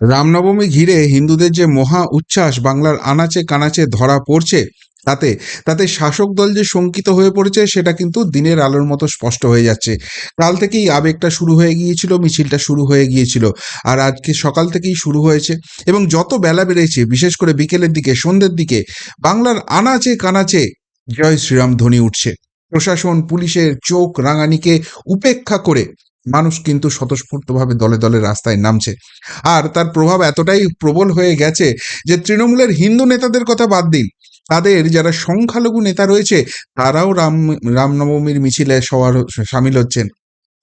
রামনবমী ঘিরে হিন্দুদের যে মহা উচ্ছ্বাস বাংলার আনাচে কানাচে ধরা পড়ছে, তাতে তাতে শাসক দল যে শঙ্কিত হয়ে পড়েছে, সেটা কিন্তু দিনের আলোর মতো স্পষ্ট হয়ে যাচ্ছে। কাল থেকেই আবেগটা শুরু হয়ে গিয়েছিল, মিছিলটা শুরু হয়ে গিয়েছিল, আর আজকে সকাল থেকেই শুরু হয়েছে। এবং যত বেলা বেড়েছে, বিশেষ করে বিকেলের দিকে, সন্ধ্যের দিকে, বাংলার আনাচে কানাচে জয় শ্রীরাম ধ্বনি উঠছে। প্রশাসন, পুলিশের চোখ রাঙানিকে উপেক্ষা করে মানুষ কিন্তু স্বতঃস্ফূর্তভাবে দলে দলে রাস্তায় নামছে। আর তার প্রভাব এতটাই প্রবল হয়ে গেছে যে তৃণমূলের হিন্দু নেতাদের কথা বাদ দিন। তাদের যারা সংখ্যালঘু নেতা রয়েছে, তারাও রাম, রামনবমীর মিছিলে সবার সামিল হচ্ছেন।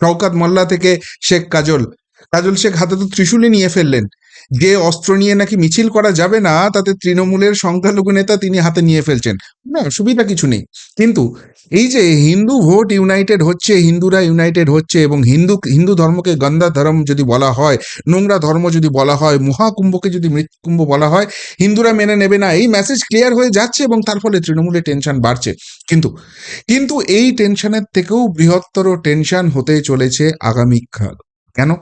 শওকাত মোল্লা থেকে শেখ কাজল। কাজল শেখ হাতে তো ত্রিশূলই নিয়ে ফেললেন। যে অস্ত্র নিয়ে নাকি মিছিল করা যাবে না, তাতে তৃণমূলের সংখ্যালঘু নেতা তিনি হাতে নিয়ে ফেলছেন। না, সুবিধা কিছু নেই। কিন্তু এই যে হিন্দু ভোট ইউনাইটেড হচ্ছে, হিন্দুরা ইউনাইটেড হচ্ছে এবং হিন্দু হিন্দু ধর্মকে গন্দা ধর্ম যদি বলা হয়, নোংরা ধর্ম যদি বলা হয়, মহাকুম্ভকে যদি মৃত্যুকুম্ভ বলা হয়, হিন্দুরা মেনে নেবে না। এই মেসেজ ক্লিয়ার হয়ে যাচ্ছে এবং তার ফলে তৃণমূলের টেনশন বাড়ছে। কিন্তু কিন্তু এই টেনশনের থেকেও বৃহত্তর টেনশন হতে চলেছে আগামীকাল। কেন?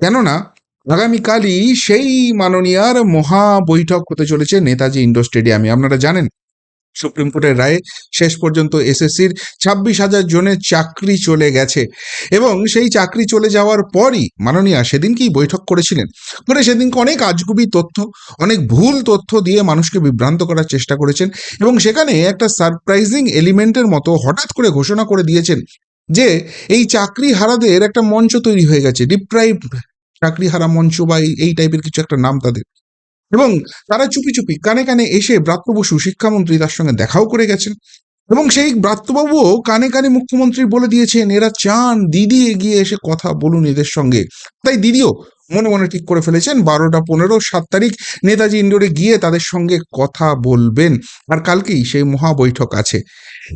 কেননা আগামীকালই সেই মাননীয়ার মহা বৈঠক হতে চলেছে নেতাজি ইন্ডোর স্টেডিয়ামে। আপনারা জানেন, সুপ্রিম কোর্টের রায়ে শেষ পর্যন্ত এসএসসির ছাব্বিশ হাজার জনের চাকরি চলে গেছে এবং সেই চাকরি চলে যাওয়ার পরই মাননীয়া সেদিনকেই বৈঠক করেছিলেন। মানে সেদিনকে অনেক আজগুবি তথ্য, অনেক ভুল তথ্য দিয়ে মানুষকে বিভ্রান্ত করার চেষ্টা করেছেন এবং সেখানে একটা সারপ্রাইজিং এলিমেন্টের মতো হঠাৎ করে ঘোষণা করে দিয়েছেন যে এই চাকরি হারাদের একটা মঞ্চ তৈরি হয়ে গেছে ডিপ্রাইভ চাকরি হারা মঞ্চ বা এই- এই টাইপের কিছু একটা নাম তাদের। এবং তারা চুপি চুপি কানে কানে এসে ব্রাত্য বসু শিক্ষামন্ত্রী তার সঙ্গে দেখাও করে গেছেন। এবং সেই ব্রাত্যবাবুও কানে কানে মুখ্যমন্ত্রী বলে দিয়েছেন, এরা চান, দিদি এগিয়ে এসে কথা বলুন এদের সঙ্গে। তাই দিদিও মনে মনে ঠিক করে ফেলেছেন, বারোটা পনেরো, সাত তারিখ নেতাজি ইন্ডোরে গিয়ে তাদের সঙ্গে কথা বলবেন। আর কালকেই সেই মহা বৈঠক আছে।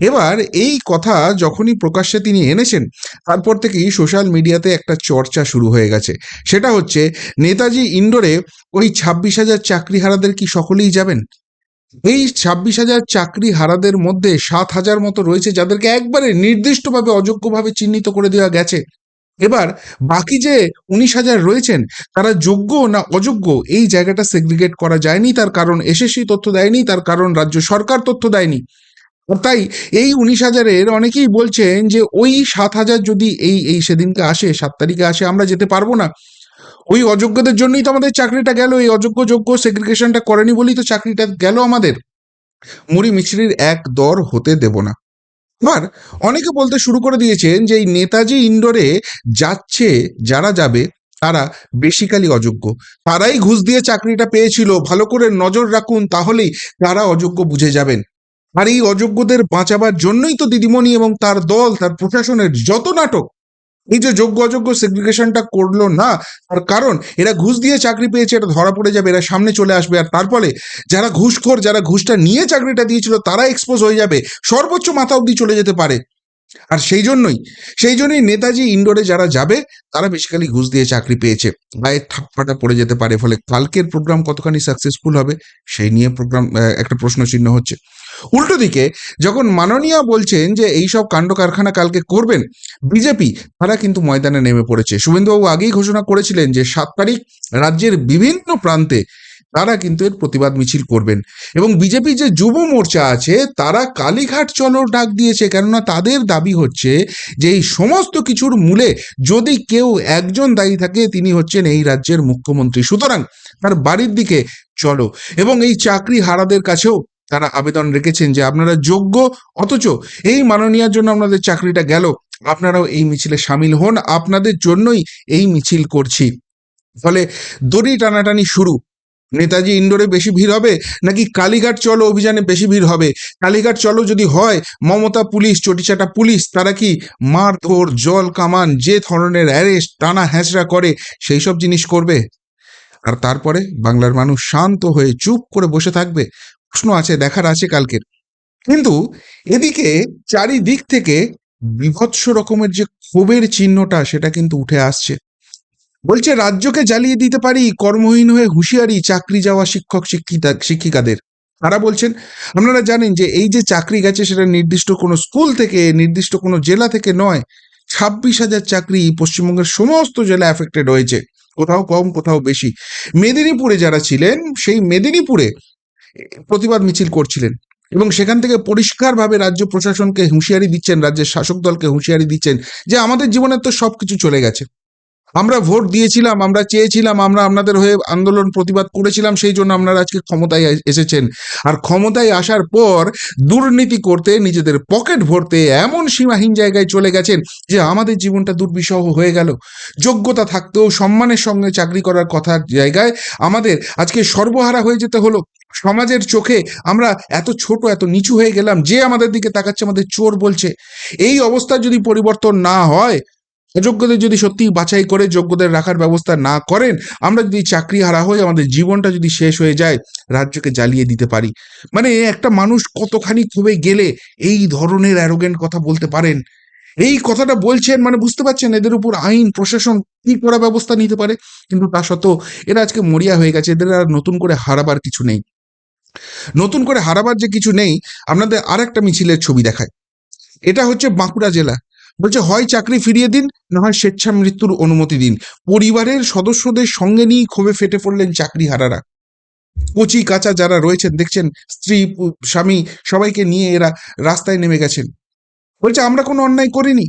এবার এই কথা যখনই প্রকাশ্যে তিনি এনেছেন, তারপর থেকেই সোশ্যাল মিডিয়াতে একটা চর্চা শুরু হয়ে গেছে। সেটা হচ্ছে, নেতাজি ইন্ডোরে ওই ছাব্বিশ হাজার চাকরি হারাদের কি সকলেই যাবেন? এই ছাব্বিশ হাজার চাকরি হারাদের মধ্যে সাত হাজার মতো রয়েছে যাদেরকে একবারে নির্দিষ্টভাবে অযোগ্যভাবে চিহ্নিত করে দেওয়া গেছে। এবার বাকি যে উনিশ হাজার রয়েছেন, তারা যোগ্য না অযোগ্য, এই জায়গাটা সেগ্রিগেট করা যায়নি। তার কারণ এসএসসি তথ্য দেয়নি, তার কারণ রাজ্য সরকার তথ্য দেয়নি। তাই এই উনিশ হাজারের অনেকেই বলছেন যে ওই সাত হাজার যদি এই এই সেদিনকে আসে, সাত তারিখে আসে, আমরা যেতে পারব না। ওই অযোগ্যদের জন্যই তো আমাদের চাকরিটা গেল, এই অযোগ্য যোগ্য সেগ্রিগেশনটা করেনি বলেই তো চাকরিটা গেল আমাদের। মুড়ি মিছরির এক দর হতে দেব না। এবার অনেকে বলতে শুরু করে দিয়েছেন যে এই নেতাজি ইন্ডোরে যাচ্ছে, যারা যাবে, তারা বেসিক্যালি অযোগ্য। তারাই ঘুষ দিয়ে চাকরিটা পেয়েছিল, ভালো করে নজর রাখুন, তাহলেই তারা অযোগ্য বুঝে যাবেন। আর এই অযোগ্যদের বাঁচাবার জন্যই তো দিদিমণি এবং তার দল, তার প্রশাসনের যত নাটক এই যে যোগ্য অযোগ্য সেগ্রিগেশনটা করল না। তার কারণ, এরা ঘুষ দিয়ে চাকরি পেয়েছে, এটা ধরা পড়ে যাবে, এরা সামনে চলে আসবে। আর তার ফলে যারা ঘুষখোর, যারা ঘুষটা নিয়ে চাকরিটা দিয়েছিল তারা এক্সপোজ হয়ে যাবে, সর্বোচ্চ মাথা অব্দি চলে যেতে পারে। আর সেই জন্যই সেই জন্যই নেতাজি ইন্ডোরে যারা যাবে, তারা বেসিক্যালি ঘুষ দিয়ে চাকরি পেয়েছে। গায়ে থাপ্পাটা পড়ে যেতে পারে, ফলে কালকের প্রোগ্রাম কতখানি সাকসেসফুল হবে, সেই নিয়ে প্রোগ্রাম একটা প্রশ্ন চিহ্ন হচ্ছে। উল্টো দিকে, যখন মাননীয়া বলছেন যে এই সব কাণ্ড কারখানা কালকে করবেন, বিজেপি তারা কিন্তু ময়দানে নেমে পড়েছে। শুভেন্দুবাবু আগেই ঘোষণা করেছিলেন যে সাত তারিখ রাজ্যের বিভিন্ন প্রান্তে তারা কিন্তু এর প্রতিবাদ মিছিল করবেন। এবং বিজেপি যে যুব মোর্চা আছে, তারা কালীঘাট চলো ডাক দিয়েছে, কেননা তাদের দাবি হচ্ছে যে এই সমস্ত কিছুর মূলে যদি কেউ একজন দায়ী থাকে, তিনি হচ্ছেন এই রাজ্যের মুখ্যমন্ত্রী। সুতরাং তার বাড়ির দিকে চলো। এবং এই চাকরি হারাদের কাছেও তারা আবেদন রেখেছেন যে আপনারা যোগ্য, অথচ এই মাননীয়ার জন্য আপনাদের চাকরিটা গেল। আপনারাও এই মিছিলে সামিল হন, আপনাদের জন্যই এই মিছিল করছি। ফলে দড়ি টানাটানি শুরু। নেতাজি ইন্ডোরে বেশি ভিড় হবে নাকি কালীঘাট চলো অভিযানে বেশি ভিড় হবে? কালীঘাট চলো যদি হয়, মমতা পুলিশ, চটিচাটা পুলিশ, তারা কি মারধর, জল কামান, যে ধরনের অ্যারেস্ট, টানা হ্যাঁচড়া করে, সেই সব জিনিস করবে? আর তারপরে বাংলার মানুষ শান্ত হয়ে চুপ করে বসে থাকবে। প্রশ্ন আছে, দেখার আছে কালকের। কিন্তু এদিকে চারিদিক থেকে বিভৎস রকমের যে ক্ষোভের চিহ্নটা, সেটা কিন্তু উঠে আসছে। বলছে, রাজ্যকে জ্বালিয়ে দিতে পারি, কর্মহীন হয়ে হুঁশিয়ারি চাকরি যাওয়া শিক্ষক শিক্ষিতা, শিক্ষিকাদের। তারা বলছেন, আপনারা জানেন যে এই যে চাকরি গেছে, সেটা নির্দিষ্ট কোনো স্কুল থেকে, নির্দিষ্ট কোনো জেলা থেকে নয়। ছাব্বিশ হাজার চাকরি পশ্চিমবঙ্গের সমস্ত জেলা অ্যাফেক্টেড হয়েছে, কোথাও কম, কোথাও বেশি। মেদিনীপুরে যারা ছিলেন, সেই মেদিনীপুরে প্রতিবাদ মিছিল করছিলেন এবং সেখান থেকে পরিষ্কারভাবে রাজ্য প্রশাসনকে হুঁশিয়ারি দিচ্ছেন, রাজ্যের শাসক দলকে হুঁশিয়ারি দিচ্ছেন যে আমাদের জীবনের তো সব কিছু চলে গেছে। আমরা ভোট দিয়েছিলাম, আমরা চেয়েছিলাম, আমরা আপনাদের হয়ে আন্দোলন প্রতিবাদ করেছিলাম, সেই জন্য আপনারা আজকে ক্ষমতায় এসেছেন। আর ক্ষমতায় আসার পর দুর্নীতি করতে নিজেদের পকেট ভরতে এমন সীমাহীন জায়গায় চলে গেছেন যে আমাদের জীবনটা দুর্বিষহ হয়ে গেল। যোগ্যতা থাকতেও সম্মানের সঙ্গে চাকরি করার কথার জায়গায় আমাদের আজকে সর্বহারা হয়ে যেতে হলো। সমাজের চোখে আমরা এত ছোট, এত নিচু হয়ে গেলাম, যে আমাদের দিকে তাকাচ্ছে, আমাদের চোর বলছে। এই অবস্থা যদি পরিবর্তন না হয় অযোগ্যদের যদি সত্যি বাছাই করে, যোগ্যদের রাখার ব্যবস্থা না করেন, আমরা যদি চাকরি হারা হই, আমাদের জীবনটা যদি শেষ হয়ে যায়, রাজ্যকে জ্বালিয়ে দিতে পারি। মানে একটা মানুষ কতখানি ক্ষোভে গেলে এই ধরনের অ্যারোগেন্ট কথা বলতে পারেন? এই কথাটা বলছেন মানে বুঝতে পারছেন এদের উপর আইন, প্রশাসন কি করা ব্যবস্থা নিতে পারে? কিন্তু তা সত্ত্বেও এরা আজকে মরিয়া হয়ে গেছে, এদের আর নতুন করে হারাবার কিছু নেই। নতুন করে হারাবার যে কিছু নেই, আপনাদের আর একটা মিছিলের ছবি দেখায় এটা হচ্ছে বাঁকুড়া জেলা। বলছে, হয় চাকরি ফিরিয়ে দিন, না হয় স্বেচ্ছা মৃত্যুর অনুমতি দিন। পরিবারের সদস্যদের সঙ্গে নিয়ে ক্ষোভে ফেটে পড়লেন চাকরি হারারা কচি কাঁচা যারা রয়েছেন, দেখছেন, স্ত্রী স্বামী, সবাইকে নিয়ে এরা রাস্তায় নেমে গেছেন। বলছে, আমরা কোনো অন্যায় করিনি।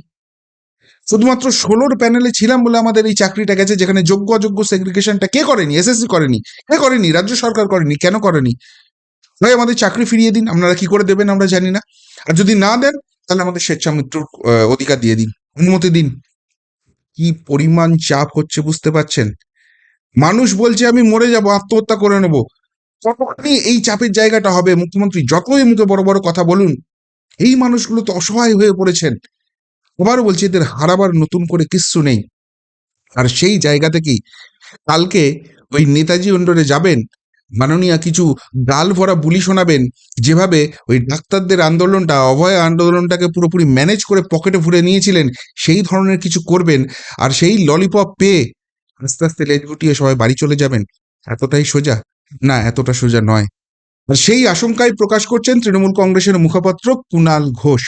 শুধুমাত্র ষোলোর প্যানেলে ছিলাম বলে আমাদের এই চাকরিটা গেছে, যেখানে যোগ্য অযোগ্য সেগ্রিগেশনটা কে করেনি? এসএসসি করেনি। কে করেনি? রাজ্য সরকার করেনি। কেন করেনি? ভাই, আমাদের চাকরি ফিরিয়ে দিন। আপনারা কি করে দেবেন আমরা জানি না। আর যদি না দেন তাহলে আমাদের স্বেচ্ছা মৃত্যুর আহ, অধিকার দিয়ে দিন অনুমতি দিন। কি পরিমাণ চাপ হচ্ছে বুঝতে পারছেন? মানুষ বলছে আমি মরে যাব আত্মহত্যা করে নেব। কতখানি এই চাপের জায়গাটা হবে। মুখ্যমন্ত্রী যতই মুখে বড় বড় কথা বলুন এই মানুষগুলো তো অসহায় হয়ে পড়েছেন। আবারও বলছি এদের হারাবার নতুন করে কিচ্ছু নেই। আর সেই জায়গা থেকেই কালকে ওই নেতাজি অন্ডরে যাবেন মাননীয় কিছু গাল ভরা বুলি শোনাবেন, যেভাবে ওই ডাক্তারদের আন্দোলনটা, অভয় আন্দোলনটাকে পুরোপুরি ম্যানেজ করে পকেটে ভরে নিয়েছিলেন, সেই ধরনের কিছু করবেন আর সেই ললিপপ পেয়ে আস্তে আস্তে লেজ গুটিয়ে সবাই বাড়ি চলে যাবেন। এতটাই সোজা? না, এতটা সোজা নয়। আর সেই আশঙ্কায় প্রকাশ করছেন তৃণমূল কংগ্রেসের মুখপাত্র কুনাল ঘোষ।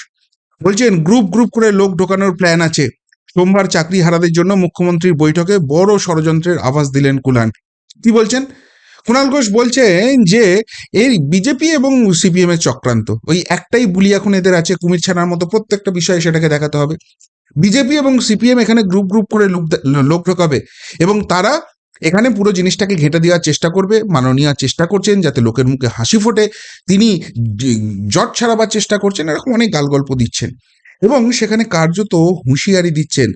বলছেন, গ্রুপ গ্রুপ করে লোক ঢোকানোর প্ল্যান আছে। সোমবার চাকরি হারাদের জন্য মুখ্যমন্ত্রীর বৈঠকে বড় ষড়যন্ত্রের আভাস দিলেন কুলান কি বলছেন? কুণাল ঘোষ বলছেন যে এই বিজেপি এবং সিপিএম এর চক্রান্ত। ওই একটাই বুলি এখন এদের আছে, কুমির ছানার মতো প্রত্যেকটা বিষয়ে সেটাকে দেখাতে হবে। বিজেপি এবং সিপিএম এখানে গ্রুপ গ্রুপ করে লোক লোক ঢোকাবে এবং তারা এখানে পুরো জিনিসটাকে ঘেঁটে দেওয়ার চেষ্টা করবে, মাননীয় চেষ্টা করছেন যাতে লোকের মুখে হাসি ফোটে। তিনি জট ছাড়াবার চেষ্টা করছেন, এরকম অনেক গালগল্প দিচ্ছেন। এবং সেখানে কার্যত হুঁশিয়ারি দিচ্ছেন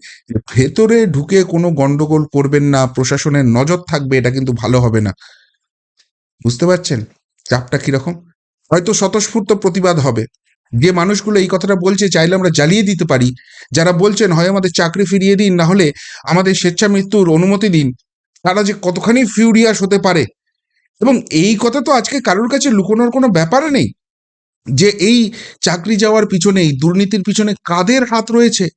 ভেতরে ঢুকে কোনো গন্ডগোল করবেন না, প্রশাসনের নজর থাকবে, এটা কিন্তু ভালো হবে না। বুঝতে পারছেন? চাপটা কীরকম? হয়তো স্বতঃস্ফূর্ত প্রতিবাদ হবে। যে মানুষগুলো এই কথাটা বলছে, চাইলে আমরা জ্বালিয়ে দিতে পারি। যারা বলছেন, হয় আমাদের চাকরি ফিরিয়ে দিন, না হলে আমাদের স্বেচ্ছা মৃত্যুর অনুমতি দিন। তারা যে কতখানি ফিউরিয়াস হতে পারে। এবং এই কথা তো আজকে কারোর কাছে লুকোনোর কোনো ব্যাপার নেই। যে এই চাকরি যাওয়ার পিছনে এই দুর্নীতির পিছনে কাদের হাত রয়েছে?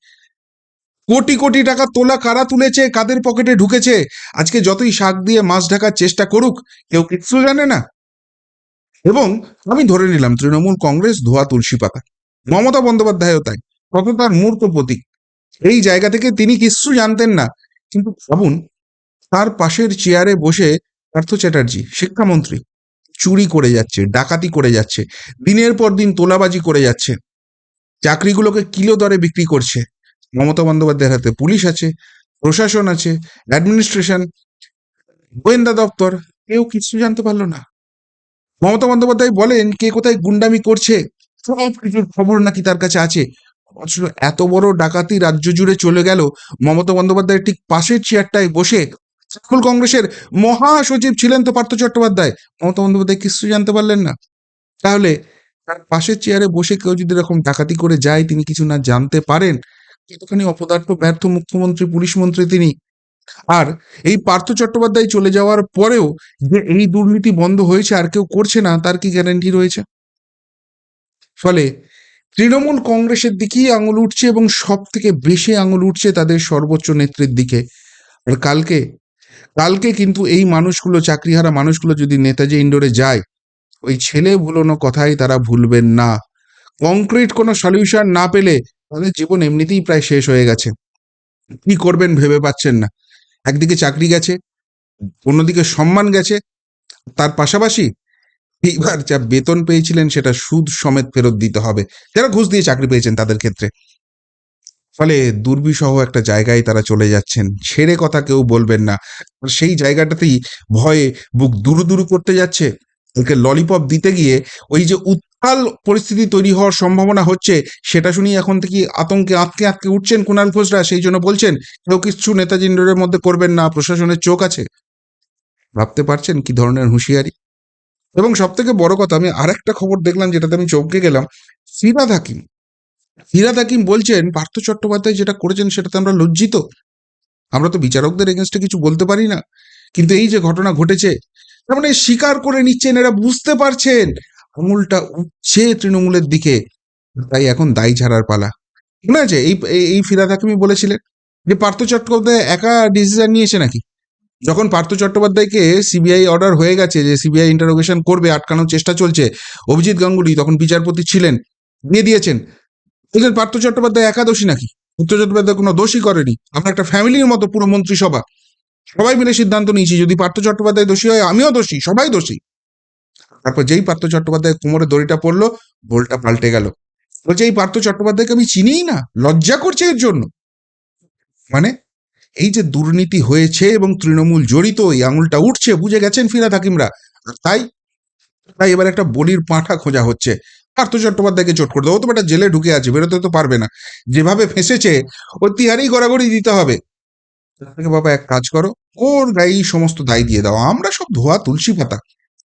কোটি কোটি টাকা তোলা কারা তুলেছে, কাদের পকেটে ঢুকেছে? আজকে যতই শাক দিয়ে মাছ ঢাকার চেষ্টা করুক, কেউ কিচ্ছু জানে না। এবং আমি ধরে নিলাম, তৃণমূল কংগ্রেস ধোয়া তুলসী পাতা। মমতা বন্দ্যোপাধ্যায়ও তাই কত তার মূর্ত প্রতীক। এই জায়গা থেকে তিনি কিচ্ছু জানতেন না। কিন্তু ভাবুন, তার পাশের চেয়ারে বসে পার্থ চ্যাটার্জি, শিক্ষামন্ত্রী, চুরি করে যাচ্ছে, ডাকাতি করে যাচ্ছে, দিনের পর দিন তোলাবাজি করে যাচ্ছে, চাকরিগুলোকে কিলো দরে বিক্রি করছে। মমতা বন্দ্যোপাধ্যায়ের হাতে পুলিশ আছে, প্রশাসন আছে অ্যাডমিনিস্ট্রেশন গোয়েন্দা দপ্তর, কেউ কিছু জানতে পারল না। মমতা বন্দ্যোপাধ্যায় বলেন, কে কোথায় গুন্ডামি করছে, সব কিছুর খবর নাকি তার কাছে আছে। অথচ এত বড় ডাকাতি রাজ্য জুড়ে চলে গেল, মমতা বন্দ্যোপাধ্যায়ের ঠিক পাশের চেয়ারটায় বসে তৃণমূল কংগ্রেসের মহাসচিব ছিলেন তো পার্থ চট্টোপাধ্যায়। মমতা বন্দ্যোপাধ্যায় কিছু জানতে পারলেন না। তাহলে তার পাশের চেয়ারে বসে কেউ যদি এরকম ডাকাতি করে যায়, তিনি কিছু না জানতে পারেন। কতখানি অপদার্থ, ব্যর্থ মুখ্যমন্ত্রী, পুলিশ মন্ত্রী তিনি। আর এই পার্থ চট্টোপাধ্যায় চলে যাওয়ার পরেও যে এই দুর্নীতি বন্ধ হয়েছে আর কেউ করছে না, তার কি গ্যারান্টি রয়েছে? ফলে তৃণমূল কংগ্রেসের দিকেই আঙুল উঠছে এবং সব থেকে বেশি আঙুল উঠছে তাদের সর্বোচ্চ নেত্রীর দিকে। আর কালকে কালকে কিন্তু এই মানুষগুলো, চাকরিহারা মানুষগুলো যদি নেতাজি ইন্ডোরে যায়, ওই ছেলে ভুলোনো কথাই তারা ভুলবেন না। কংক্রিট কোনো সলিউশন না পেলে তাদের জীবন এমনিতেই প্রায় শেষ হয়ে গেছে। কি করবেন ভেবে পাচ্ছেন না। একদিকে চাকরি গেছে, অন্যদিকে সম্মান গেছে। তার পাশাপাশি এইবার যা বেতন পেয়েছিলেন সেটা সুদ সমেত ফেরত দিতে হবে। যারা ঘুষ দিয়ে চাকরি পেয়েছেন তাদের ক্ষেত্রে। ফলে দুর্বিসহ একটা জায়গায় তারা চলে যাচ্ছেন। ছেড়ে কথা কেউ বলবেন না। সেই জায়গাটাতেই ভয়ে বুক দুরু দুরু করতে যাচ্ছে। ওকে ললিপপ দিতে গিয়ে ওই যে উত্তাল পরিস্থিতি তৈরি হওয়ার সম্ভাবনা হচ্ছে, সেটা শুনি এখন থেকে আতঙ্কে আটকে আটকে উঠছেন কুণাল ঘোষরা সেই জন্য বলছেন, কেউ কিছু নেতাজি ইন্ডোরের মধ্যে করবেন না, প্রশাসনের চোখ আছে। ভাবতে পারছেন কি ধরনের হুঁশিয়ারি? এবং সব থেকে বড় কথা, আমি আরেকটা খবর দেখলাম যেটাতে আমি চমকে গেলাম, ফিরাদ হাকিম। ফিরাদ হাকিম বলছেন, পার্থ চট্টোপাধ্যায় যেটা করেছেন সেটাতে আমরা লজ্জিত। আমরা তো বিচারকদের এগেনস্টে কিছু বলতে পারি না। কিন্তু এই যে ঘটনা ঘটেছে, তার মানে স্বীকার করে নিচ্ছেন, এরা বুঝতে পারছেন। আঙুলটা উঠছে তৃণমূলের দিকে, তাই এখন দায়ী ছাড়ার পালা। মনে আছে? এই, এই- ফিরাদ হাকিমই বলেছিলেন যে পার্থ চট্টোপাধ্যায় একা ডিসিশন নিয়েছে নাকি? যখন পার্থ চট্টোপাধ্যায়কে সিবিআই অর্ডার হয়ে গেছে যে সিবিআই ইন্টারোগেশন করবে, আটকানোর চেষ্টা চলছে, অভিজিৎ গাঙ্গুলি তখন বিচারপতি ছিলেন, দিয়ে দিয়েছেন। বলছেন পার্থ চট্টোপাধ্যায় একা দোষী নাকি? পার্থ চট্টোপাধ্যায় কোনো দোষী করেনি। আমরা একটা ফ্যামিলির মতো পুরো মন্ত্রিসভা। সবাই মিলে সিদ্ধান্ত নিয়েছি, যদি পার্থ চট্টোপাধ্যায় দোষী হয়, আমিও দোষী, সবাই দোষী। তারপর যেই পার্থ চট্টোপাধ্যায় কোমরে দড়িটা পড়ল ভোলটা পাল্টে গেল। বলছে, এই পার্থ চট্টোপাধ্যায়কে আমি চিনিই না, লজ্জা করছে এর জন্য। মানে এই যে দুর্নীতি হয়েছে এবং তৃণমূল জড়িত, এই আঙুলটা উঠছে, বুঝে গেছেন ফিরাদ হাকিমরা আর তাই তাই এবার একটা বলির পাঁঠা খোঁজা হচ্ছে। পার্থ চট্টোপাধ্যায়কে চোট করে দেবো তো একটা জেলে ঢুকে আছে, বেরোতে তো পারবে না। যেভাবে ফেঁসেছে, ওর তিহারেই গড়াগড়ি দিতে হবে। বাবা, এক কাজ করো, ওর গায়ে সমস্ত দায় দিয়ে দাও, আমরা সব ধোয়া, তুলসী পাতা।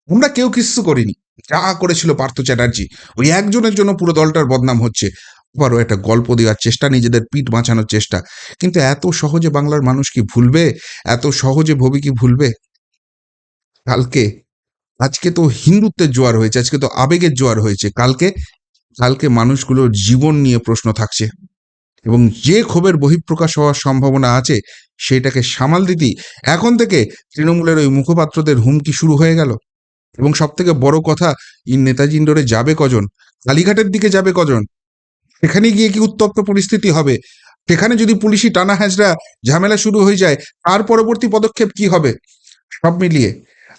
আমরা কেউ কিচ্ছু করিনি। যা করেছিল পার্থ চ্যাটার্জি। ওই একজনের জন্য পুরো দলটার বদনাম হচ্ছে। আবারও একটা গল্প দেওয়ার চেষ্টা, নিজেদের পিঠ বাঁচানোর চেষ্টা। কিন্তু এত সহজে বাংলার মানুষ কি ভুলবে? এত সহজে ভবি কি ভুলবে? কালকে, আজকে তো হিন্দুত্বের জোয়ার হয়েছে, আজকে তো আবেগের জোয়ার হয়েছে। কালকে কালকে মানুষগুলোর জীবন নিয়ে প্রশ্ন থাকছে। এবং যে ক্ষোভের বহিঃপ্রকাশ হওয়ার সম্ভাবনা আছে, সেটাকে সামাল দিতেই এখন থেকে তৃণমূলের ওই মুখপাত্রদের হুমকি শুরু হয়ে গেল। এবং সব থেকে বড় কথা ইন নেতাজি ইন্ডোরে যাবে কজন? কালীঘাটের দিকে যাবে কজন? সেখানে গিয়ে কি উত্তপ্ত পরিস্থিতি হবে? সেখানে যদি পুলিশি টানা হ্যাঁচড়া ঝামেলা শুরু হয়ে যায়, তার পরবর্তী পদক্ষেপ কি হবে? সব মিলিয়ে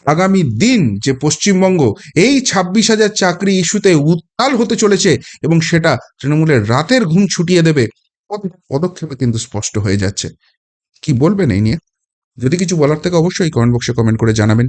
আগামী দিন যে পশ্চিমবঙ্গ, এই ছাব্বিশ হাজার চাকরি ইস্যুতে উত্তাল হতে চলেছে এবং সেটা তৃণমূলের রাতের ঘুম ছুটিয়ে দেবে পদক্ষেপে কিন্তু স্পষ্ট হয়ে যাচ্ছে। কি বলবেন এই নিয়ে? যদি কিছু বলার থেকে অবশ্যই কমেন্ট বক্সে কমেন্ট করে জানাবেন।